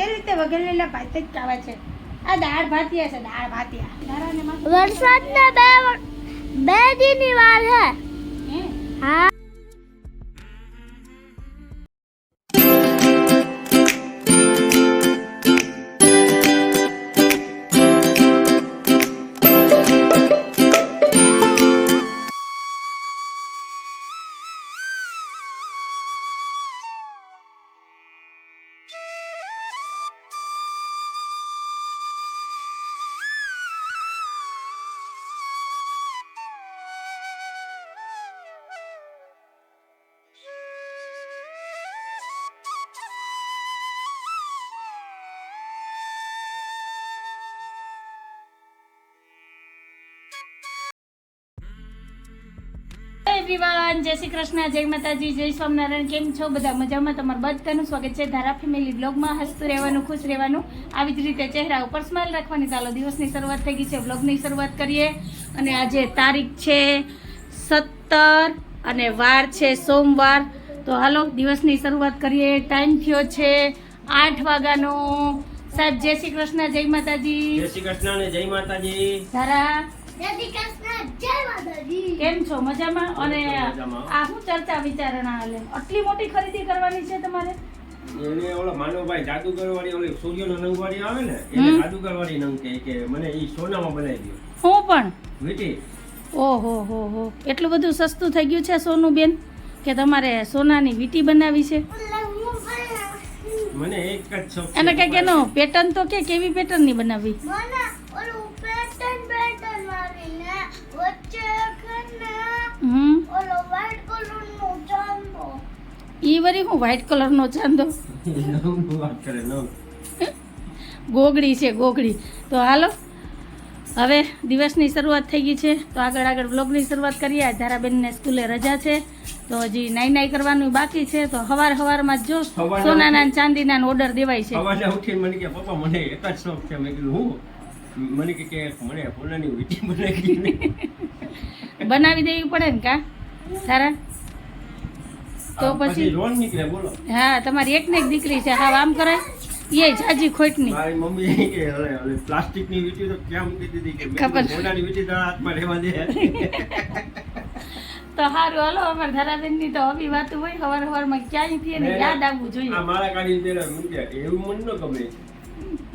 એ રીતે વગેરેલા ભાત જ ખાવા છે. આ દાળ ભાતિયા છે દાળ ભાતિયા. વરસાદના બે બે દિનની વાર હે? હે? એવરીવન જય શ્રી કૃષ્ણ જય માતાજી જય સ્વામિનારાયણ. કેમ છો? બધા મજામાં? તમારું બધાનું સ્વાગત છે ધારા ફેમિલી બ્લોગમાં. હસતું રહેવાનું ખુશ રહેવાનું. આવી જ રીતે ચહેરા ઉપર સ્માઇલ રાખવાની ચાલો દિવસની શરૂઆત થઈ ગઈ છે. બ્લોગની શરૂઆત કરીએ. અને આજે તારીખ છે સત્તર અને વાર છે સોમવાર. તો હાલો દિવસની શરૂઆત કરીએ. ટાઈમ થયો છે આઠ વાગ્યાનો. સાહેબ જય શ્રી કૃષ્ણ જય માતાજી. જય શ્રી કૃષ્ણ જય માતાજી. ધારા. કેમ છો? મજામાં? અને આ શું ચર્ચા વિચારણા હાલે? આટલી મોટી ખરીદી કરવાની છે તમારે? એને ઓલો માનવભાઈ જાદુગર વાળી ઓલી સૂર્યનો નંગ વાળી આવે ને એને જાદુગર વાળી નંગ કહે કે મને ઈ સોનામાં બનાવી દો હું પણ? વીટી? ઓહો હો હો. એટલું બધું સસ્તું થઈ ગયું છે સોનું બેન કે તમારે સોનાની વીટી બનાવી છે? મને એક જ છે. અને પેટર્ન તો કે કેવી પેટર્નની બનાવી મને ઓલું પેટર્ન પેટર્ન વાળીને વચ્ચે એક ને હમ ઓલો વ્હાઈટ કલરનો ચાંદો ઈ વરી હું વ્હાઈટ કલરનો ચાંદો? ગોગડી છે ગોગડી તો હાલો હવે દિવસની શરૂઆત થઈ ગઈ છે. તો આગળ આગળ બ્લોગની શરૂઆત કરીએ. ધારાબેનને સ્કૂલે રજા છે. તો હજી નાઈ નાઈ કરવાનું બાકી છે. તો હવાર હવારમાં જ સોનાના ચાંદીના ઓર્ડર દેવાય છે. સવારે ઉઠીને મને કે પપ્પા મને એક જ શોખ છે. મેં કીધું હું? મને કે કે મને સોનાની વીટી બનાવી બનાવી દેવી પડે ને કા? તારા? તો પછી લોન નીકળે બોલો. હા તમારી એક ને એક દીકરી છે. હા આમ કરાય એ જાજી ખોટની. મારી મમ્મી કે ઓલી પ્લાસ્ટિકની વીટી તો ક્યાં મૂકી દીધી કે ખબર. કીધું, વીટી તારા હાથમાં રહેવા દે. તો સારું હાલો અમારે ધારાબેનની તો આવી વાતું હોય હવાર ક્યાંય થયે એને યાદ આવવું આ જોઈએ મારા કાઢીને પેલા મૂક્યા એવું મન ન ગમે.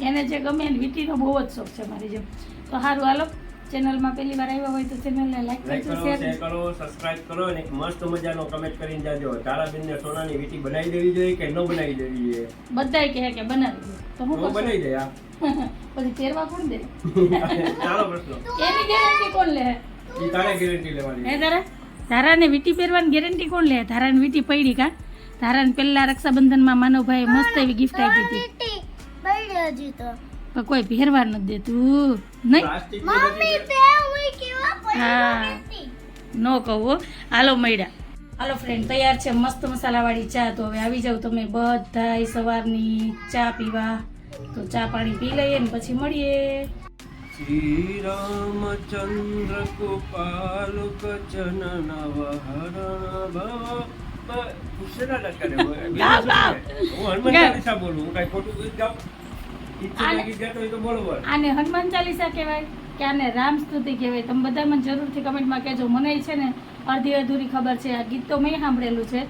એને જે ગમે એને વીટીનો બહુ જ શોખ છે મારી જેમ. તો સારું હાલો. ચેનલમાં પહેલી વાર આવ્યા હોય તો ચેનલને લાઈક લાઈક કરજો શેર કરો સબસ્ક્રાઇબ કરો અને એક મસ્ત મજાનો કમેન્ટ કરીને જાજો. તારાબેનને સોનાની વીટી બનાવી દેવી જોઈએ કે ન બનાવી દેવી જોઈએ? બધાય કહે કે બનાવી દે. તો હું બનાવી દે પછી પહેરવા કોણ દે? ચાલો પ્રશ્ન. એની ગેરંટી કોણ લે? ઈ તારે ગેરંટી લેવાની. હે તારે? ધારાને વીટી પહેરવાની ગેરંટી કોણ લે? ધારાને વીટી પડી કા? ધારાને પહેલા રક્ષાબંધનમાં માનવભાઈ મસ્ત એવી ગિફ્ટ આપી હતી. વીટી? હજી તો. કોઈ પહેરવા નથી દેતું. નહીં? મમ્મી બે હું કેવા હા. નો કહો હાલો મળ્યા. હાલો ફ્રેન્ડ તૈયાર છે મસ્ત મસાલાવાળી ચા. તો હવે આવી જાવ તમે બધા સવારની ચા પીવા. તો ચા પાણી પી લઈએ ને પછી મળીએ. શ્રીરામચંદ્ર કૃપાલુકચન નવહરણ ભવ ગાવ, ગાવ. હું હનુમાન ચાલીસા બોલું. હું કઈ ખોટું ગીત ગાઉં. આને હનુમાન ચાલીસા કહેવાય કે આને રામ સ્તુતિ કહેવાય. તમે બધા મને જરૂરથી કમેન્ટમાં કહેજો. મને છે ને અડધી અધૂરી ખબર છે. આ ગીત તો મેં સાંભળેલું છે.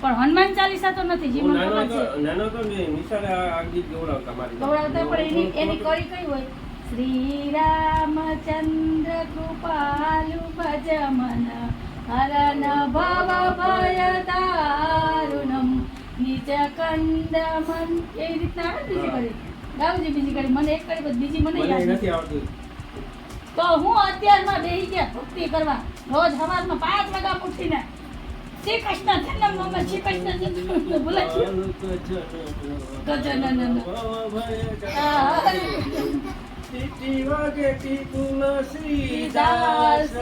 પણ હનુમાન ચાલીસા તો નથી. જી મને નાનો ખબર છે. નાનો હતો ને નિશાળે આ ગીત ગવડાવતા મારી ગૌરવતા પણ એની એની કરી કઈ હોય? શ્રી રામચંદ્ર કૃપાલુ ભજ મન હરન ભવ ભય તારુણમ નિજ કંદ મન એ રીતના બીજી કડી ગાવજી બીજી કડી મને એક કરી બીજી મને યાદ નથી નથી. તો હું અત્યારમાં બેહી ગયા ભક્તિ કરવા. રોજ સવારમાં પાંચ વાગ્યા ઉઠીને શ્રી કૃષ્ણ જન્મ મમ્મી શ્રી કૃષ્ણ જન્મ બોલાય છે. ગજાનન. ટીટી વાગે તુલસી દાસ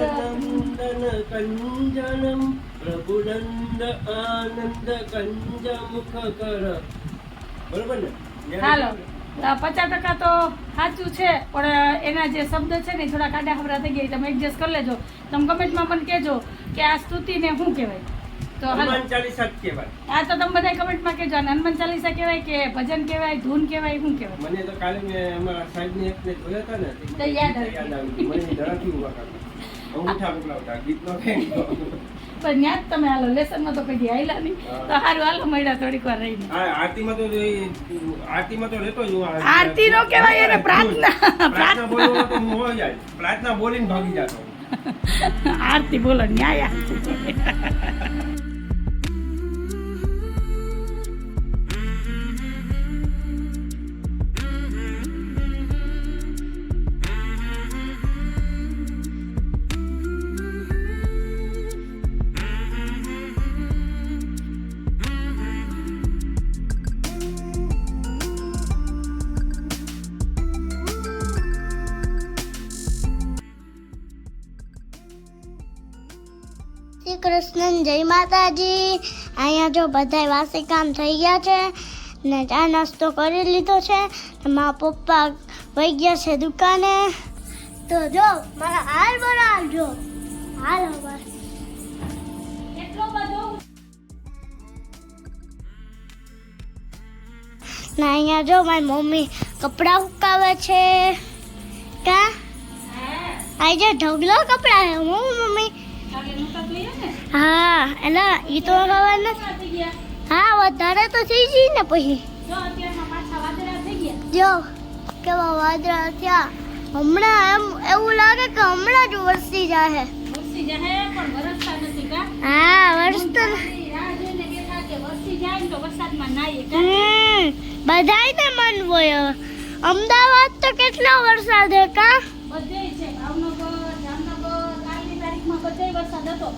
નંદન કંજનમ પ્રભુનંદ આનંદ કંજ મુખ કર. બરોબર ને? હાલો. પચાસ ટકા તો સાચું છે પણ એના જે શબ્દ છે ને થોડા કાઢા ખબરા થઈ ગયા તમે એડજસ્ટ કરી લેજો. તમે કમેન્ટમાં મને કહેજો કે આ સ્તુતિને શું કહેવાય? તો હનુમાન ચાલીસા કહેવાય. આ તો તમે બધા કમેન્ટમાં કહેજો અને હનુમાન ચાલીસા કહેવાય કે ભજન કહેવાય ધૂન કહેવાય શું કહેવાય? મને તો કાલે મેં અમારા સાહેબને એકને જોયા હતા ને તો યાદ આવી. મને જરાથી ઊભા કરતા અંગૂઠા મોકલાવતા ગીતનો પણ ન્યા જ તમે હાલો લેસનમાં તો કદી આયલા નહીં. તો સારું હાલો મળ્યા થોડીક વાર રહીને. આરતીમાં તો આરતીમાં તો રહેતો જ હું આરતી નો કહેવાય એને પ્રાર્થના પ્રાર્થના. બોલવામાં તો હું હોય જાય. પ્રાર્થના બોલીને ભાગી જતો. આરતી બોલો ન્યાય આરતી કૃષ્ણ જય માતાજી. અહીંયા જો બધાય વાસી કામ થઈ ગયા છે ને ચા નાસ્તો કરી લીધો છે. મારા પપ્પા વહી ગયા છે દુકાને. તો જો મારા હાલ બનાવજો હાલ બસ ના અહીંયા જો મારી મમ્મી કપડાં સુકાવે છે. કા? આજે ઢગલો કપડાં હે હું મમ્મી? હા એટલે એ તો ખબર નથી હા વધારે તો થઈ જઈ ને પછી. જો કેવા વાદળા થયા. હમણાં એમ એવું લાગે કે હમણાં જ વરસી વરસતા હા વર્ષ તો ખાલી રાહ જોઈને બેઠા કે વરસી જાય ને તો વરસાદમાં નાહીએ કા? હમ બધાયને મન હોય. અમદાવાદ તો કેટલો વરસાદ હે કા? બધે છે ભાવનગર જામનગર કાલની તારીખમાં બધે વરસાદ હતો.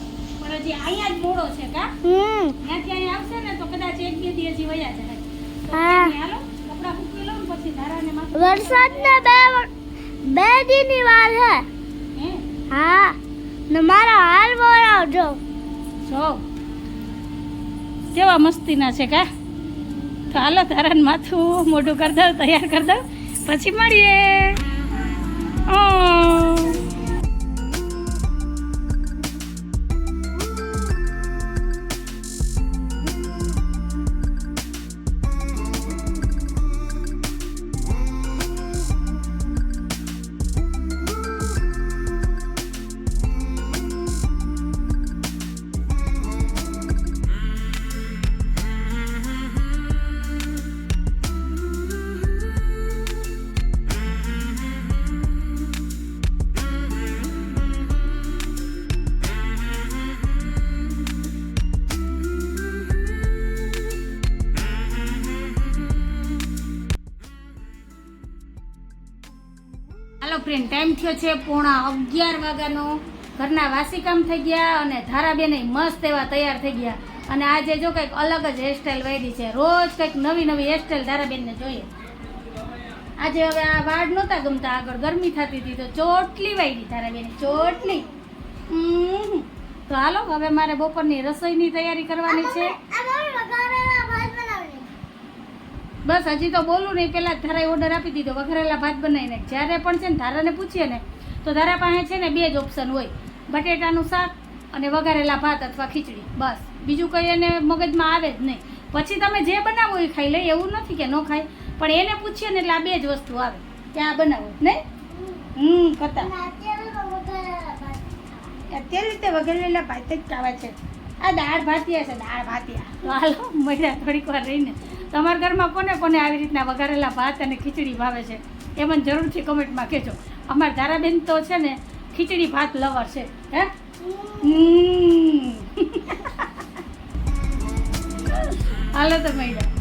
પણ હજી અહીંયા જ મોડો છે કા? હમ. ત્યાંથી અહીં આવશે ને તો કદાચ એક બે દિવસ વયા જાય. હા. હાલો કપડાં મૂકી લઉં પછી ધારાને માથે વરસાદને બે બે બે દીની વાર છે હે? હા. ને મારા હાલ બોલાવજો જો. કેવા મસ્તીના છે કા? તો હાલો તારાને માથું મોઢું કરી દઉં તૈયાર કરી દઉં. પછી મળીએ. ઓ ટાઈમ થયો છે, પોણા અગિયાર વાગ્યાનો ઘરના વાસી કામ થઈ ગયા અને ધારાબેન મસ્ત એવા તૈયાર થઈ ગયા. અને આજે જો કંઈક અલગ જ હેરસ્ટાઈલ વાયરી છે, રોજ કંઈક નવી નવી હેરસ્ટાઈલ ધારાબેનને જોઈએ. આજે હવે આ વાળ નહોતા ગમતા આગળ ગરમી થતી હતી તો ચોટલી વાયરી ધારાબેન, ચોટલી. તો હાલો, હવે મારે બપોરની રસોઈની તૈયારી કરવાની છે. બસ હજી તો બોલું નહીં પેલા જ ધારાએ ઓર્ડર આપી દીધો વઘરેલા ભાત બનાવીને. જ્યારે પણ છે ને ધારાને પૂછીએ ને તો ધારા પાસે છે ને બે જ ઓપ્શન હોય. બટેટાનું શાક અને વઘારેલા ભાત અથવા ખીચડી બસ. બીજું કંઈ એને મગજમાં આવે જ નહીં. પછી તમે જે બનાવો એ ખાઈ લે એવું નથી કે ન ખાય પણ એને પૂછીએ ને એટલે આ બે જ વસ્તુ આવે. કે આ બનાવો નહીં? હમ કરતા અત્યારે રીતે વઘારેલા ભાત જ ખાવા છે. આ દાળ ભાતિયા છે દાળ ભાતિયા. હાલો મળ્યા થોડીક વાર રહીને. તમારા ઘરમાં કોને કોને આવી રીતના વઘારેલા ભાત અને ખીચડી ભાવે છે એ મને જરૂરથી કમેન્ટમાં કહેજો. અમારા ધારાબેન તો છે ને, ખીચડી ભાત લવર છે, હે. હાલો તો મળ્યા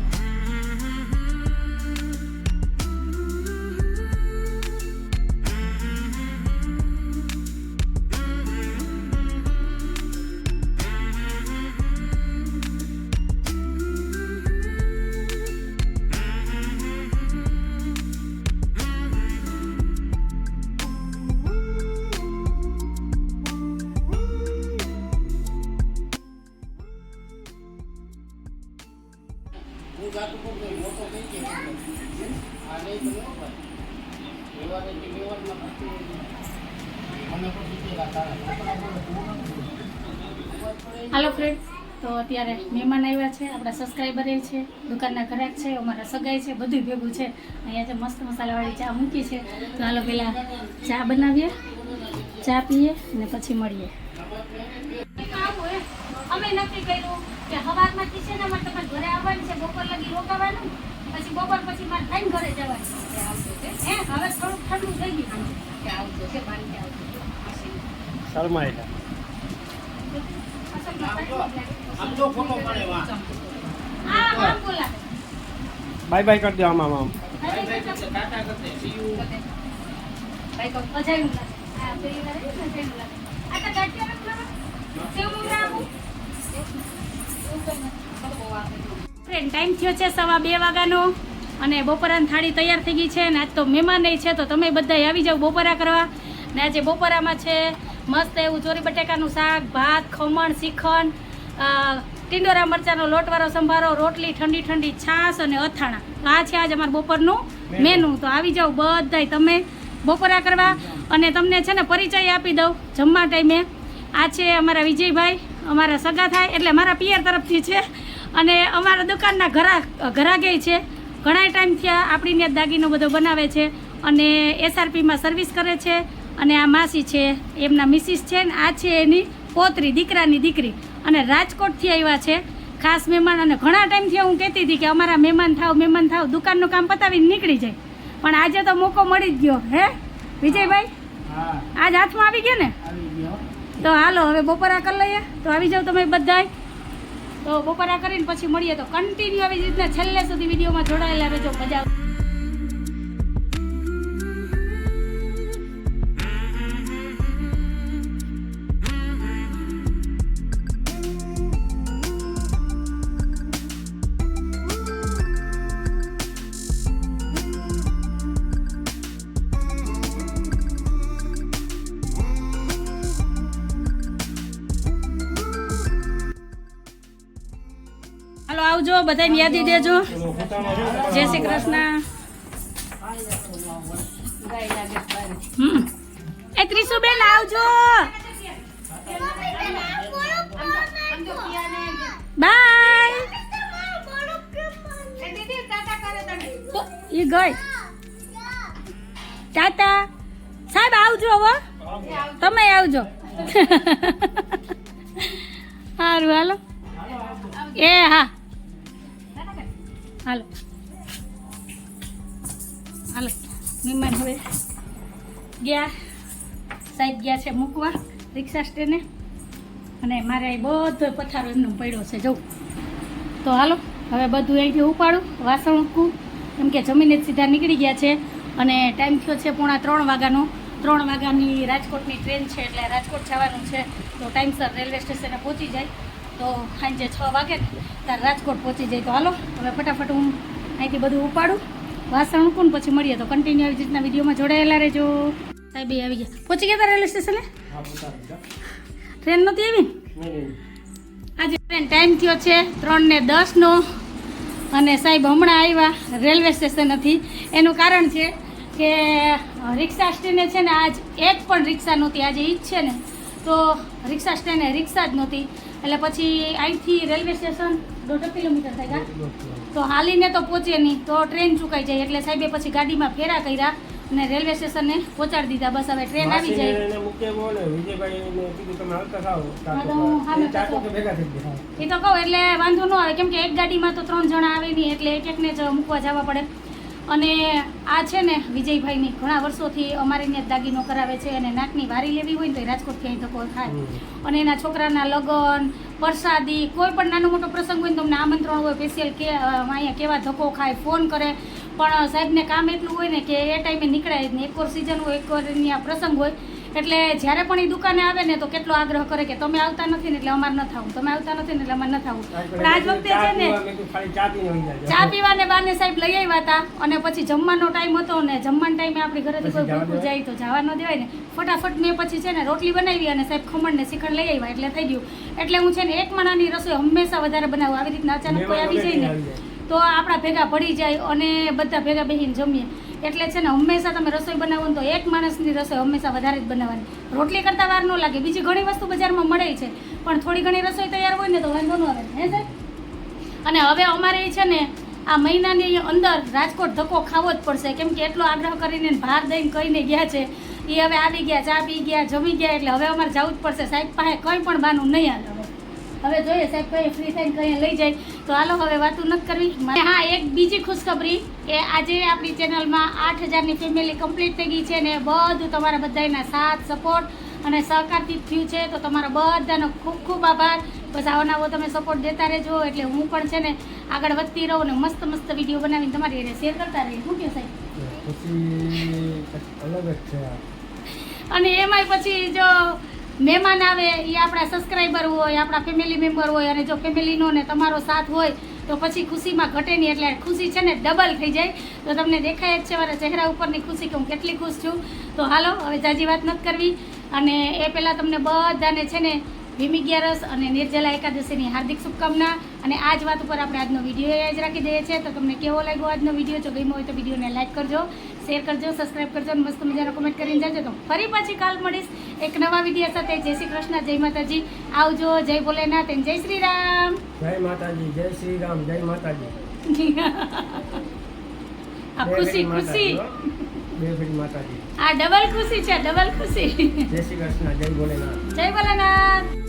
હાલો ફ્રેન્ડ તો અત્યારે મહેમાન આવ્યા છે આપણા સબસ્ક્રાઈબર છે દુકાનના ઘરેક છે અમારા સગાઈ છે બધું ભેગું છે. અહીંયા જે મસ્ત મસાલાવાળી ચા મૂકી છે તો હાલો પહેલાં ચા બનાવીએ ચા પીએ અને પછી મળીએ. અમે નક્કી કર્યું કે હવારમાંથી છે ને અમારે તમારે ઘરે આવવાનું છે બપોર લગી રોકાવાનું પછી બપોર પછી મારે થઈને ઘરે જવાનું હે? હવે થોડુંક ઠંડુ થઈ ગયું આવજો છે હા બોલા બાય બાય કરી દો આમ ને? ફ્રેન્ડ ટાઈમ થયો છે સવા બે વાગ્યાનો અને બપોરાની થાળી તૈયાર થઈ ગઈ છે અને આજ તો મહેમાન છે, તો તમે બધા આવી જાઓ બપોરા કરવા ને આજે બપોરામાં છે મસ્ત એવું ચોરી બટેકાનું શાક ભાત ખમણ શ્રીખંડ ટીંડોરા મરચાંનો લોટવાળો સંભારો રોટલી ઠંડી ઠંડી છાશ અને અથાણા. તો આ છે આજ અમારું બપોરનું મેનુ. તો આવી જાઓ બધાય તમે બપોરા કરવા. અને તમને છે ને પરિચય આપી દઉં જમવા ટાઈમે. આ છે અમારા વિજયભાઈ અમારા સગા થાય એટલે મારા પિયર તરફથી છે. અને અમારા દુકાનના ઘરા ઘરાગે છે. ઘણા ટાઈમ થયા આપણી ત્યાં દાગીનો બધો બનાવે છે અને એસઆરપીમાં સર્વિસ કરે છે. અને આ માસી છે એમના મિસિસ છે ને આ છે એની પોતરી દીકરાની દીકરી. અને રાજકોટથી આવ્યા છે ખાસ મહેમાન. અને ઘણા ટાઈમથી હું કહેતી હતી કે અમારા મહેમાન થાવ મહેમાન થાવ દુકાનનું કામ પતાવીને નીકળી જાય. પણ આજે તો મોકો મળી જ ગયો હે? વિજયભાઈ? આજ હાથમાં આવી ગયા ને? તો હાલો હવે બપોરા કરી લઈએ. તો આવી જાઓ તમે બધા તો બપોરા કરીને પછી મળીએ. તો કન્ટિન્યુ આવી જ રીતના છેલ્લે સુધી વિડીયોમાં જોડાયેલા રહેજો. મજા આવજો યાદી દેજો. જય શ્રી કૃષ્ણ. હમ. એ ત્રિશુબેન આવજો. બાય. ઈ ગઈ. ટાટા સાહેબ આવજો હવે. તમે આવજો. સારું હાલો. એ હા. હાલો. હાલો. મહેમાન હવે ગયા, સાહેબ ગયા છે મૂકવા રિક્ષા સ્ટેને. અને મારે અહીં બધો પથારો એમનો પડ્યો છે જવું તો હાલો, હવે બધું અહીંથી ઉપાડું વાસણ ઉકું કેમ કે જમીને સીધા નીકળી ગયા છે. અને ટાઈમ થયો છે પોણા ત્રણ વાગ્યાનો. ત્રણ વાગ્યાની રાજકોટની ટ્રેન છે, એટલે રાજકોટ જવાનું છે. તો ટાઈમસર રેલવે સ્ટેશને પહોંચી જાય. તો સાંજે છ વાગે ને ત્યારે રાજકોટ પહોંચી જાય. તો હાલો હવે ફટાફટ હું અહીંથી બધું ઉપાડું વાસણ ઉકું પછી મળીએ. તો કન્ટિન્યુ આવી રીતના વિડીયોમાં જોડાયેલા રહેજો. સાહેબ આવી ગયા. પહોંચી ગયા રેલવે સ્ટેશને. ટ્રેન નહોતી આવી? ને. આજે ટ્રેન ટાઈમ થયો છે ત્રણ ને દસનો. અને સાહેબ હમણાં આવ્યા રેલવે સ્ટેશન નથી. એનું કારણ છે કે રિક્ષા સ્ટેન્ડે છે ને આજ એક પણ રિક્ષા નહોતી. આજે ઈ જ છે ને. તો રિક્ષા સ્ટેન્ડે રિક્ષા જ નહોતી. એટલે પછી અહીંથી રેલવે સ્ટેશન દોઢ કિલોમીટર થાય? તો હાલીને તો પહોંચે નહીં તો ટ્રેન ચૂકાઈ જાય. એટલે સાહેબે પછી ગાડીમાં ફેરા કર્યા અને રેલવે સ્ટેશને પહોંચાડી દીધા. બસ હવે ટ્રેન આવી જાય. એ તો કહું એટલે વાંધો ન આવે. કેમ કે એક ગાડીમાં તો ત્રણ જણા આવે નહીં એટલે એક એકને જ મૂકવા જવા પડે. અને આ છે ને વિજયભાઈની ઘણા વર્ષોથી અમારે ત્યાં દાગીનો કરાવે છે અને નાકની વારી લેવી હોય ને તો રાજકોટથી અહીં ધક્કો થાય. અને એના છોકરાના લગ્ન પ્રસાદી કોઈ પણ નાનો મોટો પ્રસંગ હોય ને તમને આમંત્રણ હોય સ્પેશિયલ કે અહીંયા કેવા ધક્કો ખાય ફોન કરે. પણ સાહેબને કામ એટલું હોય ને કે એ ટાઈમે નીકળાય જ નહીં. એક વાર સિઝન હોય એક વાર એની આ પ્રસંગ હોય એટલે જ્યારે પણ એ દુકાને આવે ને તો કેટલો આગ્રહ કરે કે તમે આવતા નથી ને એટલે અમારે ન થવું. તમે આવતા નથી ને એટલે અમારે ન થવું. પણ આજ વખતે છે ને ચા પીવાને બાને સાહેબ લઈ આવ્યા હતા અને પછી જમવાનો ટાઈમ હતો ને જમવાના ટાઈમે આપણી ઘરેથી કોઈ ભૂખું જાય તો જવા ન દેવાય ને. ફટાફટ મેં પછી છે ને રોટલી બનાવી અને સાહેબ ખમણ ને શિખંડ લઈ આવ્યા એટલે થઈ ગયું. એટલે હું છે ને એક માણાની રસોઈ હંમેશા વધારે બનાવું. આવી રીતના અચાનક કોઈ આવી જાય ને તો આપણા ભેગા પડી જાય અને બધા ભેગા બેસીને જમીએ. એટલે છે ને હંમેશા તમે રસોઈ બનાવો તો એક માણસની રસોઈ હંમેશા વધારે જ બનાવવાની. રોટલી કરતાં વાર ન લાગે, બીજી ઘણી વસ્તુ બજારમાં મળે છે, પણ થોડી ઘણી રસોઈ તૈયાર હોય ને તો વાંધો ન આવે, હે સર અને હવે અમારે છે ને, આ મહિનાની અંદર રાજકોટ ધક્કો ખાવો જ પડશે, કેમ કે એટલો આગ્રહ કરીને ભાર દઈને કહીને ગયા છે એ હવે આવી ગયા, ચા પી ગયા, જમી ગયા, એટલે હવે અમારે જવું જ પડશે, સાહેબ પાસે કંઈ પણ બાનું નહીં આવે હવે જોઈએ સાહેબ કઈ ફ્રી થઈને કઈ લઈ જાય. તો હાલો હવે વાતું નથી કરવી. હા એક બીજી ખુશખબરી કે આજે આપણી ચેનલમાં આઠ હજારની ફેમિલી કમ્પ્લીટ થઈ ગઈ છે ને બધું તમારા બધાના સાથ સપોર્ટ અને સહકારથી થયું છે. તો તમારા બધાનો ખૂબ ખૂબ આભાર. બસ આવો નવો તમે સપોર્ટ દેતા રહેજો. એટલે હું પણ છે ને આગળ વધતી રહું ને મસ્ત મસ્ત વીડિયો બનાવીને તમારી એને શેર કરતા રહીએ. શું કહો સાહેબ? અને એમાંય પછી જો મહેમાન આવે એ આપણા સબસ્ક્રાઈબર હોય, આપણા ફેમિલી મેમ્બર હોય, અને જો ફેમિલીનો ને તમારો સાથ હોય, તો પછી ખુશીમાં ઘટે નહીં. એટલે ખુશી છે ને ડબલ થઈ જાય. તો તમને દેખાય જ છે, મારા ચહેરા ઉપરની ખુશી કે હું કેટલી ખુશ છું. તો હાલો, હવે જાજી વાત નથી કરવી. અને એ પહેલાં તમને બધાને છે ને ભીમી અગિયારસ અને નિર્જલા એકાદશીની હાર્દિક શુભકામના. અને આ જ વાત ઉપર આપણે આજનો વીડિયો જ રાખી દઈએ છીએ. તો તમને કેવો લાગ્યો આજનો વીડિયો? જો ગમ્યો હોય તો વિડીયોને લાઈક કરજો. શેર કરજો સબસ્ક્રાઈબ કરજો અને મસ્ત મજાનો કમેન્ટ કરીને જજો. તો ફરી પાછી કાલ મળીશ એક નવા વીડિયો સાથે. જય શ્રી કૃષ્ણ જય માતાજી. આવજો જય ભોલેનાથ અને જય શ્રી રામ. જય માતાજી જય શ્રી રામ જય માતાજી. આ ખુશી ખુશી. આ ડબલ ખુશી છે ડબલ ખુશી. જય શ્રી કૃષ્ણ જય ભોલેનાથ. જય ભોલેનાથ.